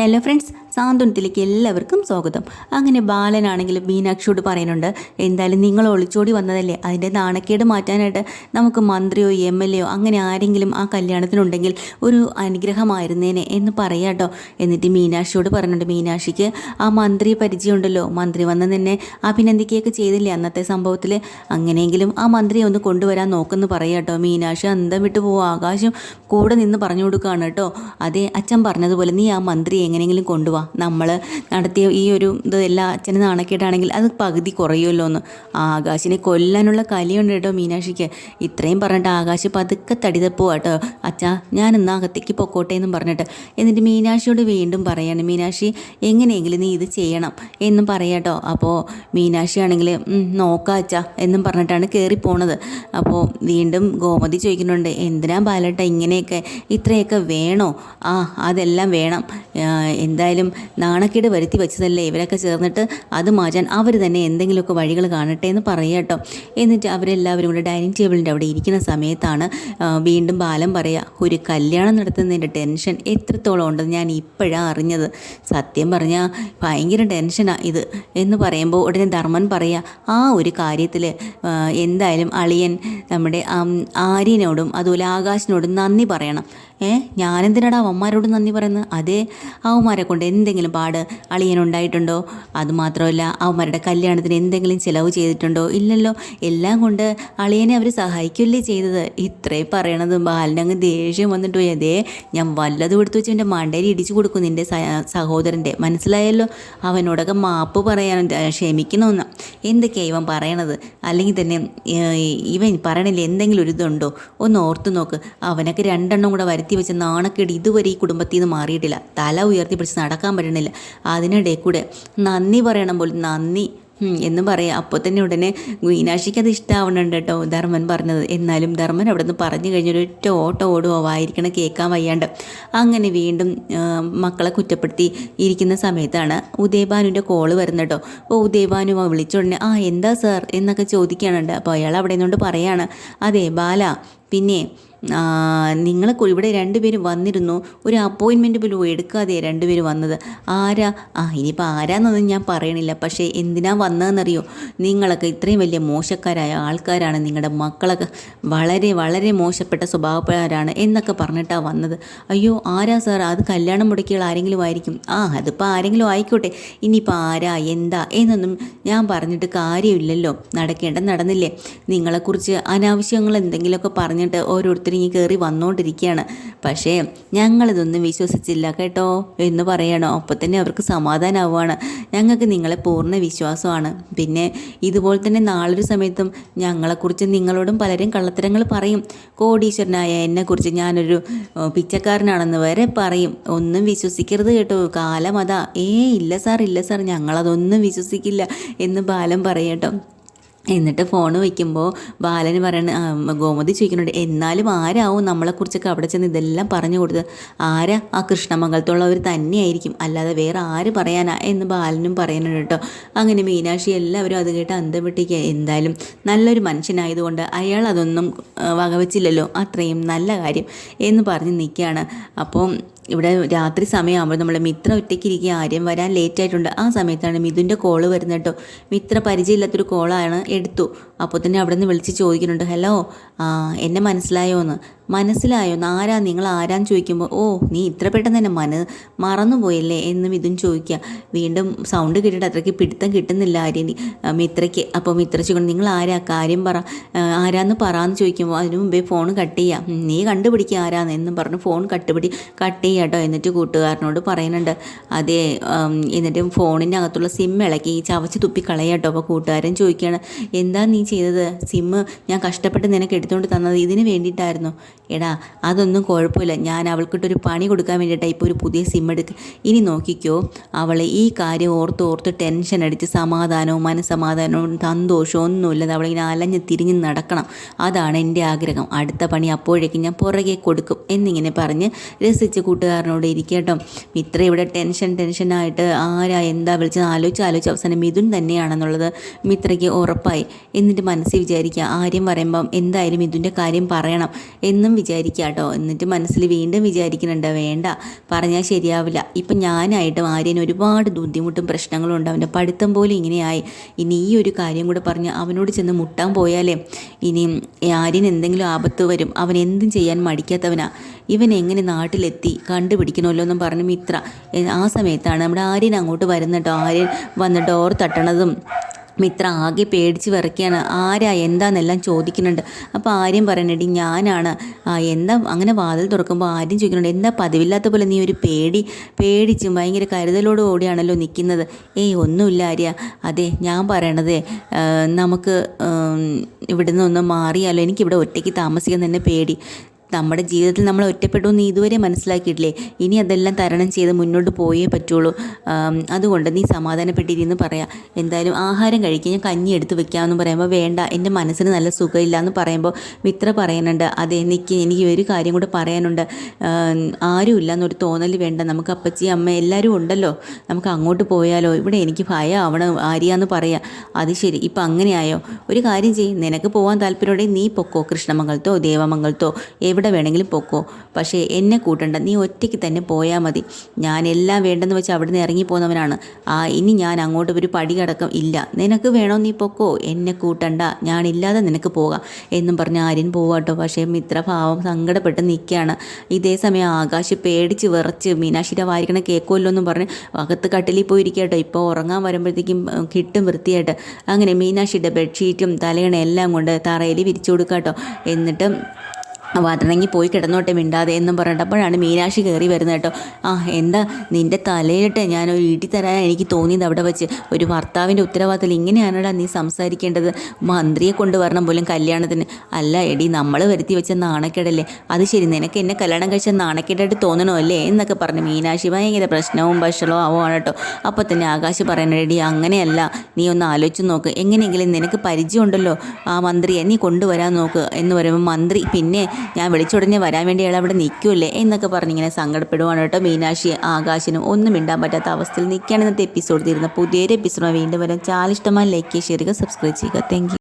Hello friends സാന്ത്വനത്തിലേക്ക് എല്ലാവർക്കും സ്വാഗതം. അങ്ങനെ ബാലനാണെങ്കിൽ മീനാക്ഷിയോട് പറയുന്നുണ്ട് എന്തായാലും നിങ്ങൾ ഒളിച്ചോടി വന്നതല്ലേ? അതിന്റെ നാണക്കേട് മാറ്റാനായിട്ട് നമുക്ക് മന്ത്രിയോ എം എൽ എയോ അങ്ങനെ ആരെങ്കിലും ആ കല്യാണത്തിനുണ്ടെങ്കിൽ ഒരു അനുഗ്രഹമായിരുന്നേനെ എന്ന് പറയാട്ടോ എന്നിട്ട് മീനാക്ഷിയോട് പറഞ്ഞിട്ടുണ്ട് മീനാക്ഷിക്ക് ആ മന്ത്രി പരിചയമുണ്ടല്ലോ. മന്ത്രി വന്ന് നിന്നെ അഭിനന്ദിക്കുകയൊക്കെ ചെയ്തില്ലേ അന്നത്തെ സംഭവത്തിൽ അങ്ങനെയെങ്കിലും ആ മന്ത്രിയെ ഒന്ന് കൊണ്ടുവരാൻ നോക്കുമെന്ന് പറയാട്ടോ മീനാക്ഷി അന്തം വിട്ടു പോവും. ആകാശം കൂടെ നിന്ന് പറഞ്ഞു കൊടുക്കുകയാണ് കേട്ടോ. അതേ അച്ഛൻ പറഞ്ഞതുപോലെ നീ ആ മന്ത്രിയെ എങ്ങനെയെങ്കിലും കൊണ്ടുപോവാ നമ്മൾ നടത്തിയ ഈ ഒരു ഇത് എല്ലാ അച്ഛന് നാണക്കേട്ടാണെങ്കിൽ അത് പകുതി കുറയുമല്ലോ എന്ന് ആകാശിനെ കൊല്ലാനുള്ള കലിയുണ്ട് കേട്ടോ മീനാക്ഷിക്ക്. ഇത്രയും പറഞ്ഞിട്ട് ആകാശ് പതുക്കെ തടിതപ്പോ കേട്ടോ. അച്ഛാ ഞാൻ എന്നാ അകത്തേക്ക് പൊക്കോട്ടെ എന്നും പറഞ്ഞിട്ട്. എന്നിട്ട് മീനാക്ഷിയോട് വീണ്ടും പറയാണ് മീനാക്ഷി എങ്ങനെയെങ്കിലും നീ ഇത് ചെയ്യണം എന്നും പറയാട്ടോ അപ്പോൾ മീനാക്ഷി ആണെങ്കിൽ നോക്കാം അച്ഛാ എന്നും പറഞ്ഞിട്ടാണ് കയറി പോണത്. അപ്പോൾ വീണ്ടും ഗോമതി ചോദിക്കുന്നുണ്ട് എന്തിനാ ബാലട്ട ഇങ്ങനെയൊക്കെ? ഇത്രയൊക്കെ വേണോ? ആ അതെല്ലാം വേണം. എന്തായാലും നാണക്കേട് വരുത്തി വെച്ചതല്ലേ? ഇവരൊക്കെ ചേർന്നിട്ട് അത് മാറ്റാൻ അവർ തന്നെ എന്തെങ്കിലുമൊക്കെ വഴികൾ കാണട്ടെ എന്ന് പറയുക കേട്ടോ. എന്നിട്ട് അവരെല്ലാവരും കൂടെ ഡൈനിങ് ടേബിളിന്റെ അവിടെ ഇരിക്കുന്ന സമയത്താണ് വീണ്ടും ബാലം പറയുക ഒരു കല്യാണം നടത്തുന്നതിന്റെ ടെൻഷൻ എത്രത്തോളം ഉണ്ടെന്ന് ഞാൻ ഇപ്പോഴാണ് അറിഞ്ഞത്. സത്യം പറഞ്ഞാൽ ഭയങ്കര ടെൻഷനാണ് ഇത്. എന്ന് പറയുമ്പോൾ ഉടനെ ധർമ്മൻ പറയുക ആ ഒരു കാര്യത്തിൽ എന്തായാലും അളിയൻ നമ്മുടെ ആര്യനോടും അതുപോലെ ആകാശിനോടും നന്ദി പറയണം. ഏ? ഞാനെന്തിനാടാ അവന്മാരോട് നന്ദി പറയുന്നത്? അതേ അവന്മാരെ കൊണ്ട് എന്തെങ്കിലും പാട് അളിയനുണ്ടായിട്ടുണ്ടോ? അതുമാത്രമല്ല അവന്മാരുടെ കല്യാണത്തിന് എന്തെങ്കിലും ചിലവ് ചെയ്തിട്ടുണ്ടോ? ഇല്ലല്ലോ. എല്ലാം കൊണ്ട് അളിയനെ അവർ സഹായിക്കുകയല്ലേ ചെയ്തത്. ഇത്രേ പറയണത്. ബാലിനങ്ങ് ദേഷ്യം വന്നിട്ട് പോയി. അതേ ഞാൻ വല്ലതും എടുത്തു വെച്ച് എന്റെ മണ്ടയിൽ ഇടിച്ചു കൊടുക്കും നിന്റെ സഹോദരന്റെ മനസ്സിലായല്ലോ? അവനോടൊക്കെ മാപ്പ് പറയാൻ ക്ഷമിക്കണമെന്ന് എന്തൊക്കെയാണ് ഇവൻ പറയണത്? അല്ലെങ്കിൽ തന്നെ ഇവൻ പറയണില്ല? എന്തെങ്കിലും ഒരു ഇതുണ്ടോ? ഒന്ന് ഓർത്തു നോക്ക്. അവനൊക്കെ രണ്ടെണ്ണം കൂടെ വരുത്തി വെച്ച നാണക്കേട് ഇതുവരെ ഈ കുടുംബത്തിൽ നിന്ന് മാറിയിട്ടില്ല. തല ഉയർത്തി പിടിച്ച് നടക്കാൻ പറ്റണില്ല. അതിനിടയിൽ കൂടെ നന്ദി പറയണം പോലും. നന്ദി എന്ന് പറയാം. അപ്പോൾ തന്നെ ഉടനെ മീനാക്ഷിക്ക് അത് ഇഷ്ടമാവണുണ്ട് കേട്ടോ ധർമ്മൻ പറഞ്ഞത്. എന്നാലും ധർമ്മൻ അവിടെ നിന്ന് പറഞ്ഞു കഴിഞ്ഞൊരു ഒറ്റ ഓട്ടോ ഓടുവോ വായിരിക്കണം കേൾക്കാൻ വയ്യാണ്ട്. അങ്ങനെ വീണ്ടും മക്കളെ കുറ്റപ്പെടുത്തി ഇരിക്കുന്ന സമയത്താണ് ഉദയഭാനുവിന്റെ കോൾ വരുന്നത് കേട്ടോ. അപ്പോൾ ഉദയഭാനു വിളിച്ചുടനെ ആ എന്താ സാർ? എന്നൊക്കെ ചോദിക്കാനുണ്ട് അപ്പോൾ അയാൾ അവിടെ നിന്നുകൊണ്ട് പറയാണ് അതെ ബാല പിന്നെ നിങ്ങൾ ഇവിടെ രണ്ടുപേരും വന്നിരുന്നു. ഒരു അപ്പോയിൻമെന്റ് പോലും എടുക്കാതെ രണ്ടുപേരും വന്നത്. ആരാ? ആ ഇനിയിപ്പോൾ ആരാന്നൊന്നും ഞാൻ പറയണില്ല. പക്ഷേ എന്തിനാ വന്നതെന്നറിയോ? നിങ്ങളൊക്കെ ഇത്രയും വലിയ മോശക്കാരായ ആൾക്കാരാണ്. നിങ്ങളുടെ മക്കളൊക്കെ വളരെ വളരെ മോശപ്പെട്ട സ്വഭാവക്കാരാണ് എന്നൊക്കെ പറഞ്ഞിട്ടാണ് വന്നത്. അയ്യോ ആരാ സാർ? അത് കല്യാണം മുടക്കിയുള്ള ആരെങ്കിലും ആയിരിക്കും. ആ അതിപ്പോൾ ആരെങ്കിലും ആയിക്കോട്ടെ. ഇനിയിപ്പോൾ ആരാ? എന്താ? എന്നൊന്നും ഞാൻ പറഞ്ഞിട്ട് കാര്യമില്ലല്ലോ. നടക്കേണ്ട നടന്നില്ലേ? നിങ്ങളെക്കുറിച്ച് അനാവശ്യങ്ങൾ എന്തെങ്കിലുമൊക്കെ പറഞ്ഞിട്ട് ഓരോരുത്തരും ഈ കയറി വന്നുകൊണ്ടിരിക്കുകയാണ് പക്ഷേ ഞങ്ങളിതൊന്നും വിശ്വസിച്ചില്ല കേട്ടോ എന്ന് പറയണോ. അപ്പോൾ തന്നെ അവർക്ക് സമാധാനമാവുകയാണ് ഞങ്ങൾക്ക് നിങ്ങളെ പൂർണ വിശ്വാസമാണ്. പിന്നെ ഇതുപോലെ തന്നെ നാളൊരു സമയത്തും ഞങ്ങളെക്കുറിച്ച് നിങ്ങളോടും പലരും കള്ളത്തരങ്ങൾ പറയും. കോടീശ്വരനായ എന്നെക്കുറിച്ച് ഞാനൊരു പിച്ചക്കാരനാണെന്ന് വരെ പറയും. ഒന്നും വിശ്വസിക്കരുത് കേട്ടോ. കാലം അതാ. ഏ ഇല്ല സാർ ഇല്ല സാർ. ഞങ്ങളതൊന്നും വിശ്വസിക്കില്ല എന്ന് ബാലം പറയട്ടോ എന്നിട്ട് ഫോൺ വയ്ക്കുമ്പോൾ ബാലന് പറയണ ഗോമതി ചോദിക്കുന്നുണ്ട് എന്നാലും ആരാവും നമ്മളെക്കുറിച്ചൊക്കെ അവിടെ ചെന്ന് ഇതെല്ലാം പറഞ്ഞു കൊടുത്തത്? ആരാ? ആ കൃഷ്ണമംഗലത്തുള്ളവർ തന്നെയായിരിക്കും അല്ലാതെ വേറെ ആര് പറയാനാ എന്ന് ബാലനും പറയുന്നുണ്ട് കേട്ടോ. അങ്ങനെ മീനാക്ഷി എല്ലാവരും അത് കേട്ട് അന്തം എന്തായാലും നല്ലൊരു മനുഷ്യനായതുകൊണ്ട് അയാൾ അതൊന്നും വകവച്ചില്ലല്ലോ. അത്രയും നല്ല കാര്യം എന്ന് പറഞ്ഞ് നിൽക്കുകയാണ് അപ്പം ഇവിടെ രാത്രി സമയമാകുമ്പോൾ നമ്മൾ മിത്ര ഒറ്റയ്ക്ക് ഇരിക്കുക ആര്യം വരാൻ ലേറ്റ് ആയിട്ടുണ്ട്. ആ സമയത്താണ് മിഥുന്റെ കോൾ വരുന്നത് കേട്ടോ. മിത്ര പരിചയമില്ലാത്തൊരു കോളാണ് എടുത്തു. അപ്പോൾ തന്നെ അവിടെ നിന്ന് വിളിച്ച് ചോദിക്കുന്നുണ്ട് ഹലോ എന്നെ മനസ്സിലായോ എന്ന് മനസ്സിലായോ? എന്ന് ആരാ? നിങ്ങൾ ആരാന്ന് ചോദിക്കുമ്പോൾ ഓ നീ ഇത്ര പെട്ടെന്ന് തന്നെ മന മറന്നുപോയല്ലേ? എന്നും ഇതും ചോദിക്കുക. വീണ്ടും സൗണ്ട് കേട്ടിട്ട് അത്രയ്ക്ക് പിടുത്തം കിട്ടുന്നില്ല ആര്യ ആ, മിത്രയ്ക്ക് അപ്പോൾ മിത്ര ചോദിക്കണം നിങ്ങൾ ആരാ? കാര്യം പറ ആരാന്ന് പറയാന്ന് ചോദിക്കുമ്പോൾ അതിനു മുമ്പേ ഫോൺ കട്ട് ചെയ്യാം. നീ കണ്ടുപിടിക്കുക ആരാന്ന്? എന്നും പറഞ്ഞ് ഫോൺ കട്ടുപിടി കട്ട് ചെയ്യാട്ടോ എന്നിട്ട് കൂട്ടുകാരനോട് പറയുന്നുണ്ട് അതേ എന്നിട്ടും ഫോണിന്റെ അകത്തുള്ള സിം ഇളക്കി ചവച്ച് തുപ്പി കളയാട്ടോ അപ്പോൾ കൂട്ടുകാരൻ ചോദിക്കുകയാണ് എന്താ നീ ചെയ്തത്? സിമ്മ് ഞാൻ കഷ്ടപ്പെട്ട് നിനക്ക് എടുത്തുകൊണ്ട് തന്നത് ഇതിന് വേണ്ടിയിട്ടായിരുന്നു. എടാ അതൊന്നും കുഴപ്പമില്ല. ഞാൻ അവൾക്കിട്ടൊരു പണി കൊടുക്കാൻ വേണ്ടിയിട്ടാണ് ഇപ്പോൾ ഒരു പുതിയ സിം എടുക്കുക ഇനി നോക്കിക്കോ. അവളെ ഈ കാര്യം ഓർത്ത് ഓർത്ത് ടെൻഷൻ അടിച്ച് സമാധാനവും മനസ്സമാധാനവും സന്തോഷവും ഒന്നുമില്ലാതെ അവളിങ്ങനെ അലഞ്ഞ് തിരിഞ്ഞ് നടക്കണം. അതാണ് എന്റെ ആഗ്രഹം. അടുത്ത പണി അപ്പോഴേക്കും ഞാൻ പുറകെ കൊടുക്കും എന്നിങ്ങനെ പറഞ്ഞ് രസിച്ച് കൂട്ടുകാരനോട് ഇരിക്കട്ടോ മിത്ര ഇവിടെ ടെൻഷൻ ടെൻഷനായിട്ട് ആരാ എന്താ വിളിച്ചത്? ആലോചിച്ച് ആലോചിച്ച് അവസാനം മിഥുൻ തന്നെയാണെന്നുള്ളത് മിത്രയ്ക്ക് ഉറപ്പായി. എന്നിട്ട് എന്നിട്ട് മനസ്സിൽ വിചാരിക്കുക. ആര്യം പറയുമ്പം എന്തായാലും ഇതിന്റെ കാര്യം പറയണം എന്നും വിചാരിക്കുക കേട്ടോ. എന്നിട്ട് മനസ്സിൽ വീണ്ടും വിചാരിക്കുന്നുണ്ട് വേണ്ട പറഞ്ഞാൽ ശരിയാവില്ല. ഇപ്പം ഞാനായിട്ടും ആര്യന് ഒരുപാട് ബുദ്ധിമുട്ടും പ്രശ്നങ്ങളും ഉണ്ട്. അവന്റെ പഠിത്തം പോലും ഇങ്ങനെയായി. ഇനി ഈ ഒരു കാര്യം കൂടെ പറഞ്ഞ് അവനോട് ചെന്ന് മുട്ടാൻ പോയാലേ ഇനി ആര്യന് എന്തെങ്കിലും ആപത്ത് വരും. അവൻ എന്തും ചെയ്യാൻ മടിക്കാത്തവനാ. ഇവൻ എങ്ങനെ നാട്ടിലെത്തി? കണ്ടുപിടിക്കണമല്ലോ എന്നും പറഞ്ഞ് മിത്ര ആ സമയത്താണ് നമ്മുടെ ആര്യൻ അങ്ങോട്ട് വരുന്നുണ്ടോ ആര്യൻ വന്ന് ഡോർ തട്ടണതും മിത്ര ആകെ പേടിച്ച് വിറയ്ക്കുകയാണ് ആരാ എന്താന്നെല്ലാം ചോദിക്കുന്നുണ്ട്. അപ്പോൾ ആര്യം പറയുന്നുണ്ട് ഞാനാണ്. എന്താ അങ്ങനെ വാതിൽ തുറക്കുമ്പോൾ ആര്യം ചോദിക്കുന്നുണ്ട് എന്താ പതിവില്ലാത്ത പോലെ നീ ഒരു പേടി പേടിച്ചും ഭയങ്കര കരുതലോട് കൂടിയാണല്ലോ നിൽക്കുന്നത് ഏയ് ഒന്നുമില്ല ആര്യ. അതെ ഞാൻ പറയണത് നമുക്ക് ഇവിടുന്ന് ഒന്ന് മാറിയാലോ? എനിക്കിവിടെ ഒറ്റയ്ക്ക് താമസിക്കാൻ തന്നെ പേടി. നമ്മുടെ ജീവിതത്തിൽ നമ്മൾ ഒറ്റപ്പെട്ടു നീ ഇതുവരെ മനസ്സിലാക്കിയിട്ടില്ലേ? ഇനി അതെല്ലാം തരണം ചെയ്ത് മുന്നോട്ട് പോയേ പറ്റുള്ളൂ. അതുകൊണ്ട് നീ സമാധാനപ്പെട്ടിരുന്ന് പറയാം. എന്തായാലും ആഹാരം കഴിക്കാൻ ഞാൻ കഞ്ഞി എടുത്ത് വെക്കാമെന്ന് പറയുമ്പോൾ വേണ്ട എന്റെ മനസ്സിന് നല്ല സുഖമില്ല എന്ന് പറയുമ്പോൾ മിത്ര പറയുന്നുണ്ട്. അതെ എനിക്ക് എനിക്ക് ഒരു കാര്യം കൂടെ പറയാനുണ്ട്. ആരുമില്ല എന്നൊരു തോന്നൽ വേണ്ട. നമുക്ക് അപ്പച്ചി അമ്മ എല്ലാവരും ഉണ്ടല്ലോ. നമുക്ക് അങ്ങോട്ട് പോയാലോ? ഇവിടെ എനിക്ക് ഭയമാവണം ആര്യാന്ന് പറയാം. അത് ശരി ഇപ്പം അങ്ങനെയായോ? ഒരു കാര്യം ചെയ്യും. നിനക്ക് പോകാൻ താല്പര്യമുണ്ടെങ്കിൽ നീ പൊക്കോ. കൃഷ്ണമംഗലത്തോ ദേവമംഗലത്തോ എവിടെ വേണമെങ്കിലും പൊക്കോ. പക്ഷേ എന്നെ കൂട്ടണ്ട. നീ ഒറ്റയ്ക്ക് തന്നെ പോയാൽ മതി. ഞാൻ എല്ലാം വേണ്ടെന്ന് വെച്ച് അവിടെ ഇറങ്ങി പോകുന്നവനാണ്. ആ ഇനി ഞാൻ അങ്ങോട്ട് ഒരു പടി കടക്കം ഇല്ല. നിനക്ക് വേണോ നീ പൊക്കോ? എന്നെ കൂട്ടണ്ട. ഞാനില്ലാതെ നിനക്ക് പോകാം. എന്നും പറഞ്ഞ് ആര്യൻ പോവാട്ടോ. പക്ഷേ മിത്രഭാവം സങ്കടപ്പെട്ട് നിൽക്കുകയാണ് ഇതേ സമയം ആകാശ് പേടിച്ച് വിറച്ച് മീനാക്ഷിയുടെ വാരിക്കണ കേൾക്കുമല്ലോ എന്നും പറഞ്ഞ് അകത്ത് കട്ടിലിൽ പോയിരിക്കട്ടോ. ഇപ്പോൾ ഉറങ്ങാൻ വരുമ്പോഴത്തേക്കും കിട്ടും വൃത്തിയായിട്ട്. അങ്ങനെ മീനാക്ഷിയുടെ ബെഡ്ഷീറ്റും തലയണ എല്ലാം കൊണ്ട് തറയിൽ വിരിച്ചു കൊടുക്കാട്ടോ. എന്നിട്ട് വതണങ്ങി പോയി കിടന്നോട്ടെ മിണ്ടാതെ എന്നും പറഞ്ഞിട്ട് മീനാക്ഷി കയറി വരുന്നത് കേട്ടോ. ആ എന്താ നിന്റെ തലയിലിട്ട് ഞാൻ ഒരു ഈട്ടി തരാൻ എനിക്ക് തോന്നിയത് അവിടെ വെച്ച്? ഒരു ഭർത്താവിന്റെ ഉത്തരവാദിത്തത്തിൽ ഇങ്ങനെയാണോടാ നീ സംസാരിക്കേണ്ടത്? മന്ത്രിയെ കൊണ്ടുവരണം പോലും കല്യാണത്തിന്. അല്ല എടി നമ്മൾ വരുത്തി വെച്ച നാണക്കേടല്ലേ? അത് ശരി നിനക്ക് എന്നെ കല്യാണം കഴിച്ച നാണക്കേടായിട്ട് തോന്നണോ അല്ലേ എന്നൊക്കെ പറഞ്ഞു മീനാക്ഷി. ഭയങ്കര പ്രശ്നവും ഭക്ഷണവും ആവുകയാണ് കേട്ടോ. അപ്പോൾ തന്നെ ആകാശ് പറയുന്നത് എടി അങ്ങനെയല്ല. നീ ഒന്ന് ആലോചിച്ച് നോക്ക്. എങ്ങനെയെങ്കിലും നിനക്ക് പരിചയമുണ്ടല്ലോ. ആ മന്ത്രിയെ നീ കൊണ്ടുവരാൻ നോക്ക് എന്ന് പറയുമ്പോൾ മന്ത്രി പിന്നെ ഞാൻ വിളിച്ചുടനെ വരാൻ വേണ്ടി അയാൾ അവിടെ നിൽക്കൂല്ലേ എന്നൊക്കെ പറഞ്ഞിങ്ങനെ സങ്കടപ്പെടുവാണ് കേട്ടോ മീനാക്ഷി. ആകാശനും ഒന്നും മിണ്ടാൻ പറ്റാത്ത അവസ്ഥയിൽ നിൽക്കുകയാണ് ഇന്നത്തെ എപ്പിസോഡ് തീരുന്ന പുതിയൊരു എപ്പിസോഡ് വീണ്ടും വരാൻ ചാലിഷ്ടമായി ലൈക്ക് ചെയ്യുക സബ്സ്ക്രൈബ് ചെയ്യുക താങ്ക്